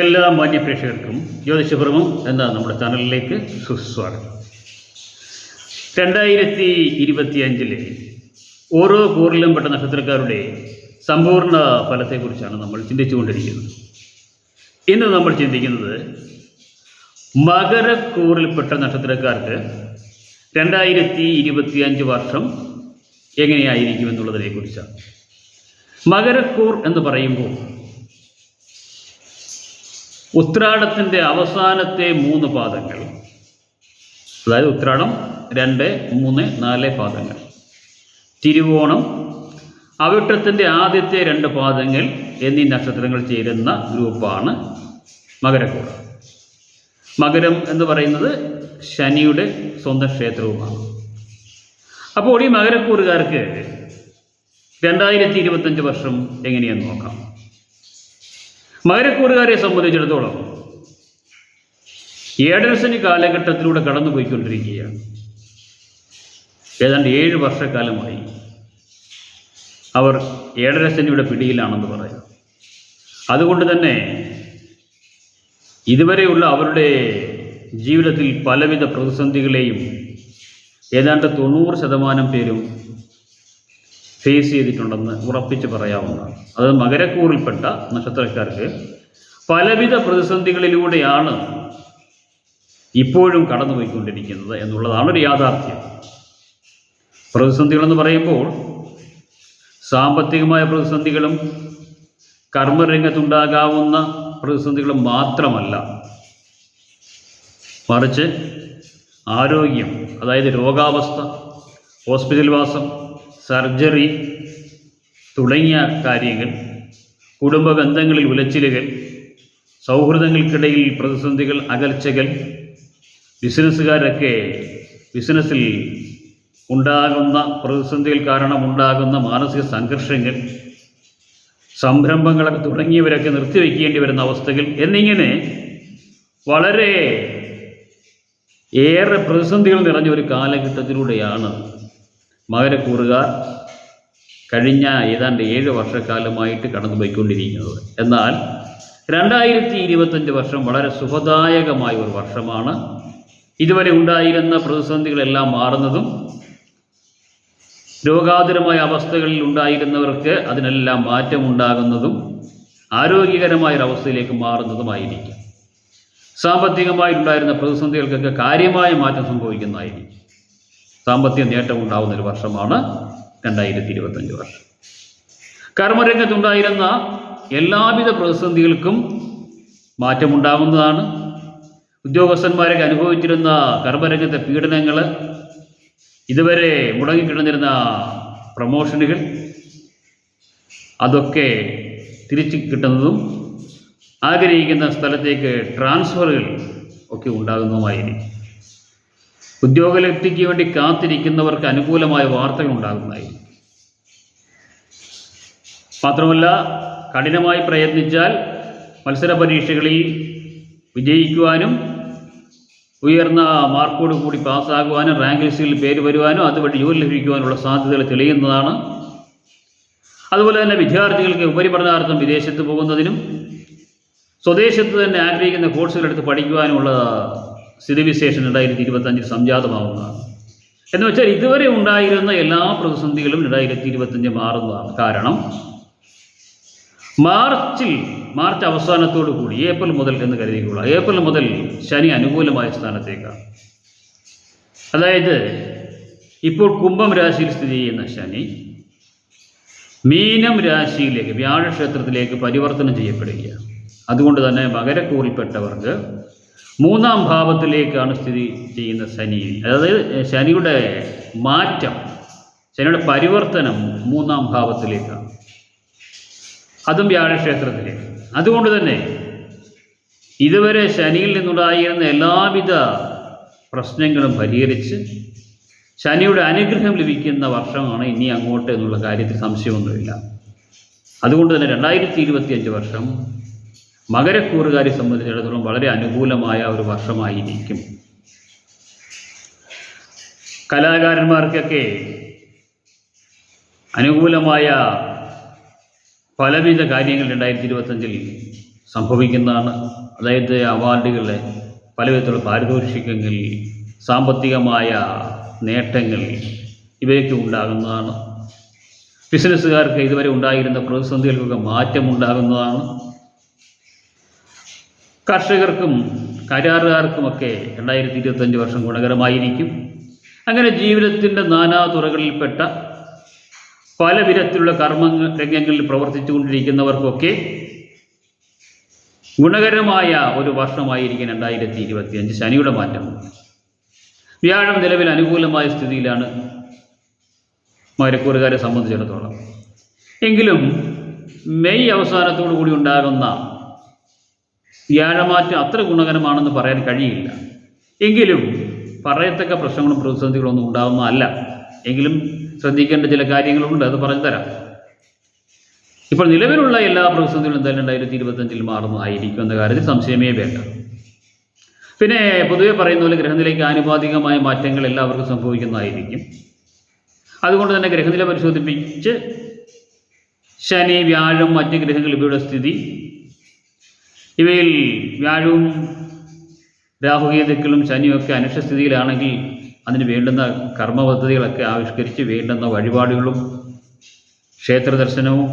എല്ലാ മാന്യപ്രേക്ഷകർക്കും ജ്യോതിഷപ്രമം എന്ന നമ്മുടെ ചാനലിലേക്ക് സുസ്വാഗതം. രണ്ടായിരത്തി ഇരുപത്തി അഞ്ചിലെ ഓരോ കൂറിലും പെട്ട നക്ഷത്രക്കാരുടെ സമ്പൂർണ ഫലത്തെക്കുറിച്ചാണ് നമ്മൾ ചിന്തിച്ചുകൊണ്ടിരിക്കുന്നത്. ഇന്ന് നമ്മൾ ചിന്തിക്കുന്നത് മകരക്കൂറിൽപ്പെട്ട നക്ഷത്രക്കാർക്ക് രണ്ടായിരത്തി ഇരുപത്തി അഞ്ച് വർഷം എങ്ങനെയായിരിക്കും എന്നുള്ളതിനെ കുറിച്ചാണ് മകരക്കൂർ എന്ന് പറയുമ്പോൾ ഉത്രാടത്തിന്റെ അവസാനത്തെ മൂന്ന് പാദങ്ങൾ. അതായത് ഉത്രാടം രണ്ട് മൂന്ന് നാല് പാദങ്ങൾ. തിരുവോണം അവിട്ടത്തിന്റെ ആദ്യത്തെ രണ്ട് പാദങ്ങൾ എന്നീ നക്ഷത്രങ്ങൾ ചേരുന്ന ഗ്രൂപ്പാണ് മകരക്കൂടം മകരം എന്ന് പറയുന്നത് ശനിയുടെ സ്വന്തം ക്ഷേത്രവുമാണ്. അപ്പോൾ ഈ മകരക്കൂറുകാർക്ക് രണ്ടായിരത്തി ഇരുപത്തഞ്ച് വർഷം എങ്ങനെയെന്ന് നോക്കാം. മകരക്കൂറുകാരെ സംബന്ധിച്ചിടത്തോളം ഏഴരശനി കാലഘട്ടത്തിലൂടെ കടന്നു പോയിക്കൊണ്ടിരിക്കുകയാണ് ഏതാണ്ട് ഏഴ് വർഷക്കാലമായി അവർ ഏഴരശനിയുടെ പിടിയിലാണെന്ന് പറയാം. അതുകൊണ്ട് തന്നെ ഇതുവരെയുള്ള അവരുടെ ജീവിതത്തിൽ പലവിധ പ്രതിസന്ധികളെയും ഏതാണ്ട് തൊണ്ണൂറ് ശതമാനം പേരും ഫേസ് ചെയ്തിട്ടുണ്ടെന്ന് ഉറപ്പിച്ച് പറയാവുന്നതാണ്. അത് മകരക്കൂറിൽപ്പെട്ട നക്ഷത്രക്കാർക്ക് പലവിധ പ്രതിസന്ധികളിലൂടെയാണ് ഇപ്പോഴും കടന്നുപോയിക്കൊണ്ടിരിക്കുന്നത് എന്നുള്ളതാണ് ഒരു യാഥാർത്ഥ്യം. പ്രതിസന്ധികളെന്ന് പറയുമ്പോൾ സാമ്പത്തികമായ പ്രതിസന്ധികളും കർമ്മരംഗത്തുണ്ടാകാവുന്ന പ്രതിസന്ധികളും മാത്രമല്ല. മറിച്ച് ആരോഗ്യം അതായത് രോഗാവസ്ഥ ഹോസ്പിറ്റൽ വാസം സർജറി തുടങ്ങിയ കാര്യങ്ങൾ കുടുംബ ബന്ധങ്ങളിൽ ഉലച്ചിലുകൾ സൗഹൃദങ്ങൾക്കിടയിൽ പ്രതിസന്ധികൾ അകൽച്ചകൾ ബിസിനസ്സുകാരൊക്കെ ബിസിനസ്സിൽ ഉണ്ടാകുന്ന പ്രതിസന്ധികൾ കാരണം ഉണ്ടാകുന്ന മാനസിക സംഘർഷങ്ങൾ സംരംഭങ്ങളൊക്കെ തുടങ്ങിയവരൊക്കെ നിർത്തിവെക്കേണ്ടി വരുന്ന അവസ്ഥകൾ എന്നിങ്ങനെ വളരെ ഏറെ പ്രതിസന്ധികൾ നിറഞ്ഞ ഒരു കാലഘട്ടത്തിലൂടെയാണ് മകരക്കൂറുകാർ കഴിഞ്ഞ ഏതാണ്ട് ഏഴ് വർഷക്കാലമായിട്ട് കടന്നു പോയിക്കൊണ്ടിരിക്കുന്നത് എന്നാൽ രണ്ടായിരത്തി ഇരുപത്തഞ്ച് വർഷം വളരെ സുഖദായകമായ ഒരു വർഷമാണ്. ഇതുവരെ ഉണ്ടായിരുന്ന പ്രതിസന്ധികളെല്ലാം മാറുന്നതും രോഗാതുരമായ അവസ്ഥകളിൽ ഉണ്ടായിരുന്നവർക്ക് അതിനെല്ലാം മാറ്റമുണ്ടാകുന്നതും ആരോഗ്യകരമായ ഒരവസ്ഥയിലേക്ക് മാറുന്നതുമായിരിക്കും. സാമ്പത്തികമായിട്ടുണ്ടായിരുന്ന പ്രതിസന്ധികൾക്കൊക്കെ കാര്യമായ മാറ്റം സംഭവിക്കുന്നതായിരിക്കും. സാമ്പത്തിക നേട്ടം ഉണ്ടാകുന്ന ഒരു വർഷമാണ് രണ്ടായിരത്തി ഇരുപത്തഞ്ച് വർഷം. കർമ്മരംഗത്തുണ്ടായിരുന്ന എല്ലാവിധ പ്രതിസന്ധികൾക്കും മാറ്റമുണ്ടാകുന്നതാണ്. ഉദ്യോഗസ്ഥന്മാരൊക്കെ അനുഭവിച്ചിരുന്ന കർമ്മരംഗത്തെ പീഡനങ്ങൾ ഇതുവരെ മുടങ്ങിക്കിടന്നിരുന്ന പ്രമോഷനുകൾ അതൊക്കെ തിരിച്ചു കിട്ടുന്നതും ആഗ്രഹിക്കുന്ന സ്ഥലത്തേക്ക് ട്രാൻസ്ഫറുകൾ ഒക്കെ ഉണ്ടാകുന്നതുമായിരിക്കും. ഉദ്യോഗലബ്ധിക്ക് വേണ്ടി കാത്തിരിക്കുന്നവർക്ക് അനുകൂലമായ വാർത്തകൾ ഉണ്ടാകുന്നതായിരിക്കും മാത്രമല്ല കഠിനമായി പ്രയത്നിച്ചാൽ മത്സര പരീക്ഷകളിൽ വിജയിക്കുവാനും ഉയർന്ന മാർക്കോട് കൂടി പാസ്സാകുവാനും റാങ്ക് ലിസ്റ്റിൽ പേര് വരുവാനും അതുവഴി ജോലി ലഭിക്കുവാനുള്ള സാധ്യതകൾ തെളിയുന്നതാണ്. അതുപോലെ തന്നെ വിദ്യാർത്ഥികൾക്ക് ഉപരിപഠനാർത്ഥം വിദേശത്ത് പോകുന്നതിനും സ്വദേശത്ത് തന്നെ ആഗ്രഹിക്കുന്ന കോഴ്സുകളെടുത്ത് പഠിക്കുവാനുമുള്ള സ്ഥിതിവിശേഷം രണ്ടായിരത്തി ഇരുപത്തഞ്ചിൽ സംജാതമാവുന്നതാണ്. എന്ന് വെച്ചാൽ ഇതുവരെ ഉണ്ടായിരുന്ന എല്ലാ പ്രതിസന്ധികളും രണ്ടായിരത്തി ഇരുപത്തഞ്ച് മാറുന്നതാണ്. കാരണം മാർച്ചിൽ മാർച്ച് അവസാനത്തോടു കൂടി ഏപ്രിൽ മുതൽ എന്ന് കരുതിക്കൊള്ളുക ഏപ്രിൽ മുതൽ ശനി അനുകൂലമായ സ്ഥാനത്തേക്കാണ്. അതായത് ഇപ്പോൾ കുംഭം രാശിയിൽ സ്ഥിതി ചെയ്യുന്ന ശനി മീനം രാശിയിലേക്ക് വ്യാഴക്ഷേത്രത്തിലേക്ക് പരിവർത്തനം ചെയ്യപ്പെടുകയാണ്. അതുകൊണ്ട് തന്നെ മകരക്കൂറിൽപ്പെട്ടവർക്ക് മൂന്നാം ഭാവത്തിലേക്കാണ് സ്ഥിതി ചെയ്യുന്ന ശനി. അതായത് ശനിയുടെ മാറ്റം ശനിയുടെ പരിവർത്തനം മൂന്നാം ഭാവത്തിലേക്കാണ്. അതും വ്യാഴക്ഷേത്രത്തിലേക്ക് അതുകൊണ്ട് തന്നെ ഇതുവരെ ശനിയിൽ നിന്നുണ്ടായിരുന്ന എല്ലാവിധ പ്രശ്നങ്ങളും പരിഹരിച്ച് ശനിയുടെ അനുഗ്രഹം ലഭിക്കുന്ന വർഷമാണ് ഇനി അങ്ങോട്ട് എന്നുള്ള കാര്യത്തിൽ സംശയമൊന്നുമില്ല. അതുകൊണ്ട് തന്നെ രണ്ടായിരത്തി ഇരുപത്തിയഞ്ച് വർഷം മകരക്കൂറുകാരെ സംബന്ധിച്ചിടത്തോളം വളരെ അനുകൂലമായ ഒരു വർഷമായിരിക്കും. കലാകാരന്മാർക്കൊക്കെ അനുകൂലമായ പലവിധ കാര്യങ്ങൾ രണ്ടായിരത്തി ഇരുപത്തഞ്ചിൽ സംഭവിക്കുന്നതാണ്. അതായത് അവാർഡുകൾ പല വിധത്തിലുള്ള പാരിതോഷികങ്ങൾ സാമ്പത്തികമായ നേട്ടങ്ങൾ ഇവയൊക്കെ ഉണ്ടാകുന്നതാണ്. ബിസിനസ്സുകാർക്ക് ഇതുവരെ ഉണ്ടായിരുന്ന പ്രതിസന്ധികൾക്കൊക്കെ മാറ്റമുണ്ടാകുന്നതാണ്. കർഷകർക്കും കരാറുകാർക്കുമൊക്കെ രണ്ടായിരത്തി ഇരുപത്തഞ്ച് വർഷം ഗുണകരമായിരിക്കും. അങ്ങനെ ജീവിതത്തിന്റെ നാനാ തുറകളിൽപ്പെട്ട പല വിധത്തിലുള്ള കർമ്മ രംഗങ്ങളിൽ പ്രവർത്തിച്ചുകൊണ്ടിരിക്കുന്നവർക്കൊക്കെ ഗുണകരമായ ഒരു വർഷമായിരിക്കും രണ്ടായിരത്തി ഇരുപത്തിയഞ്ച് ശനിയുടെ മാറ്റം. വ്യാഴം നിലവിൽ അനുകൂലമായ സ്ഥിതിയിലാണ് മരക്കൂറുകാരെ സംബന്ധിച്ചിടത്തോളം. എങ്കിലും മെയ് അവസാനത്തോടു കൂടി ഉണ്ടാകുന്ന വ്യാഴമാറ്റം അത്ര ഗുണകരമാണെന്ന് പറയാൻ കഴിയില്ല. എങ്കിലും പറയത്തക്ക പ്രശ്നങ്ങളും പ്രതിസന്ധികളും ഒന്നും ഉണ്ടാകുന്നതല്ല എങ്കിലും ശ്രദ്ധിക്കേണ്ട ചില കാര്യങ്ങളുണ്ട് അത് പറഞ്ഞു തരാം. ഇപ്പോൾ നിലവിലുള്ള എല്ലാ പ്രതിസന്ധികളും എന്തായാലും രണ്ടായിരത്തി ഇരുപത്തഞ്ചിൽ മാറുന്നതായിരിക്കും എന്ന കാര്യത്തിൽ സംശയമേ വേണ്ട. പിന്നെ പൊതുവെ പറയുന്ന പോലെ ഗ്രഹനിലയ്ക്ക് ആനുപാതികമായ മാറ്റങ്ങൾ എല്ലാവർക്കും സംഭവിക്കുന്നതായിരിക്കും. അതുകൊണ്ട് തന്നെ ഗ്രഹനില പരിശോധിപ്പിച്ച് ശനി വ്യാഴം മറ്റ് ഗ്രഹങ്ങൾ ഇവയുടെ സ്ഥിതി ഇവയിൽ വ്യാഴവും രാഹുകേതുക്കളും ശനിയൊക്കെ അനുഷ്ഠസ്ഥിതിയിലാണെങ്കിൽ അതിന് വേണ്ടുന്ന കർമ്മ പദ്ധതികളൊക്കെ ആവിഷ്കരിച്ച് വേണ്ടുന്ന വഴിപാടുകളും ക്ഷേത്ര ദർശനവും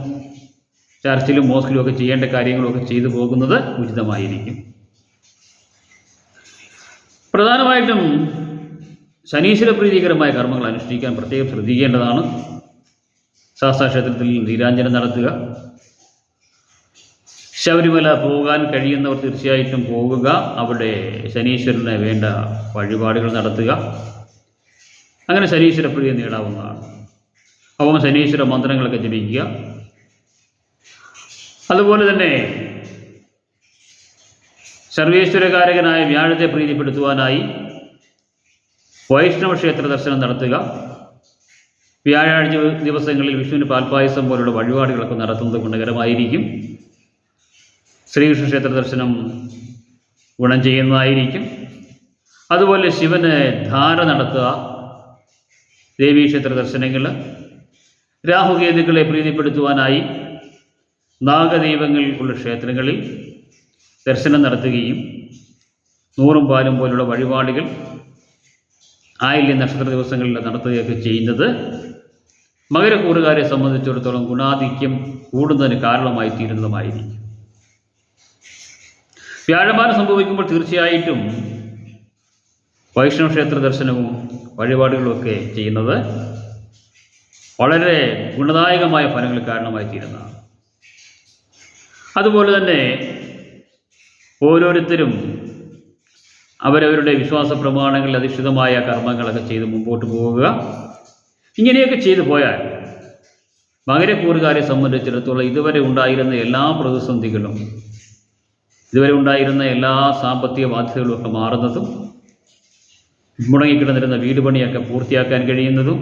ചർച്ചിലും മോസ്കിലും ഒക്കെ ചെയ്യേണ്ട കാര്യങ്ങളൊക്കെ ചെയ്തു പോകുന്നത് ഉചിതമായിരിക്കും. പ്രധാനമായിട്ടും ശനീശ്വര പ്രീതികരമായ കർമ്മങ്ങൾ അനുഷ്ഠിക്കാൻ പ്രത്യേകം ശ്രദ്ധിക്കേണ്ടതാണ്. ശാസ്താക്ഷേത്രത്തിൽ നീരാഞ്ജനം നടത്തുക. ശബരിമല പോകാൻ കഴിയുന്നവർ തീർച്ചയായിട്ടും പോകുക. അവിടെ ശനീശ്വരന് വേണ്ട വഴിപാടുകൾ നടത്തുക. അങ്ങനെ ശനീശ്വര പ്രിയ നേടാവുന്നതാണ്. അപ്പം ശനീശ്വര മന്ത്രങ്ങളൊക്കെ ജപിക്കുക. അതുപോലെ തന്നെ സർവേശ്വരകാരകനായ വ്യാഴത്തെ പ്രീതിപ്പെടുത്തുവാനായി വൈഷ്ണവ ക്ഷേത്ര ദർശനം നടത്തുക. വ്യാഴാഴ്ച ദിവസങ്ങളിൽ വിഷ്ണുവിന് പാൽപ്പായസം പോലുള്ള വഴിപാടുകളൊക്കെ നടത്തുന്നത് ഗുണകരമായിരിക്കും. ശ്രീകൃഷ്ണ ക്ഷേത്ര ദർശനം ഗുണം ചെയ്യുന്നതായിരിക്കും. അതുപോലെ ശിവന് ധാര നടത്തുക ദേവീക്ഷേത്ര ദർശനങ്ങൾ രാഹുകേതുക്കളെ പ്രീതിപ്പെടുത്തുവാനായി നാഗദൈവങ്ങൾ ഉള്ള ക്ഷേത്രങ്ങളിൽ ദർശനം നടത്തുകയും നൂറും പാലും പോലുള്ള വഴിപാടുകൾ ആയില്യ നക്ഷത്ര ദിവസങ്ങളിൽ നടത്തുകയൊക്കെ ചെയ്യുന്നത് മകരക്കൂറുകാരെ സംബന്ധിച്ചിടത്തോളം ഗുണാധിക്യം കൂടുന്നതിന് കാരണമായി തീരുന്നതുമായിരിക്കും വ്യാഴമാനം സംഭവിക്കുമ്പോൾ തീർച്ചയായിട്ടും വൈഷ്ണവ ക്ഷേത്ര ദർശനവും വഴിപാടുകളുമൊക്കെ ചെയ്യുന്നത് വളരെ ഗുണദായകമായ ഫലങ്ങൾ കാരണമായി തീരുന്നതാണ്. അതുപോലെ തന്നെ ഓരോരുത്തരും അവരവരുടെ വിശ്വാസ പ്രമാണങ്ങളിൽ അധിഷ്ഠിതമായ കർമ്മങ്ങളൊക്കെ ചെയ്ത് മുമ്പോട്ട് പോവുക. ഇങ്ങനെയൊക്കെ ചെയ്തു പോയാൽ മകരക്കൂറുകാരെ സംബന്ധിച്ചിടത്തോളം ഇതുവരെ ഉണ്ടായിരുന്ന എല്ലാ പ്രതിസന്ധികളും ഇതുവരെ ഉണ്ടായിരുന്ന എല്ലാ സാമ്പത്തിക ബാധ്യതകളും ഒക്കെ മാറുന്നതും മുടങ്ങിക്കിടന്നിരുന്ന വീട് പണിയൊക്കെ പൂർത്തിയാക്കാൻ കഴിയുന്നതും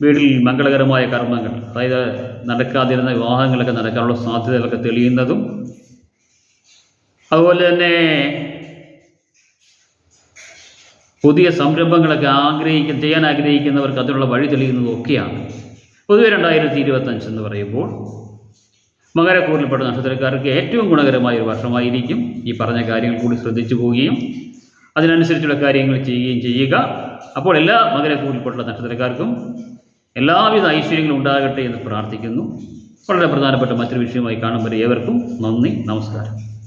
വീട്ടിൽ മംഗളകരമായ കർമ്മങ്ങൾ അതായത് നടക്കാതിരുന്ന വിവാഹങ്ങളൊക്കെ നടക്കാനുള്ള സാധ്യതകളൊക്കെ തെളിയുന്നതും അതുപോലെ തന്നെ പുതിയ സംരംഭങ്ങളൊക്കെ ആഗ്രഹിക്കുന്ന ചെയ്യാൻ ആഗ്രഹിക്കുന്നവർക്ക് അതിനുള്ള വഴി തെളിയുന്നതും ഒക്കെയാണ്. പൊതുവെ രണ്ടായിരത്തി ഇരുപത്തഞ്ച് എന്ന് പറയുമ്പോൾ മകരക്കൂറിൽപ്പെട്ട നക്ഷത്രക്കാർക്ക് ഏറ്റവും ഗുണകരമായ ഒരു വർഷമായിരിക്കും. ഈ പറഞ്ഞ കാര്യങ്ങൾ കൂടി ശ്രദ്ധിച്ചു പോവുകയും അതിനനുസരിച്ചുള്ള കാര്യങ്ങൾ ചെയ്യുകയും ചെയ്യുക. അപ്പോൾ എല്ലാ മകരക്കൂറിൽപ്പെട്ടുള്ള നക്ഷത്രക്കാർക്കും എല്ലാവിധ ഐശ്വര്യങ്ങളും ഉണ്ടാകട്ടെ എന്ന് പ്രാർത്ഥിക്കുന്നു. വളരെ പ്രധാനപ്പെട്ട മറ്റൊരു വിഷയമായി കാണുമ്പോൾ ഏവർക്കും നന്ദി നമസ്കാരം.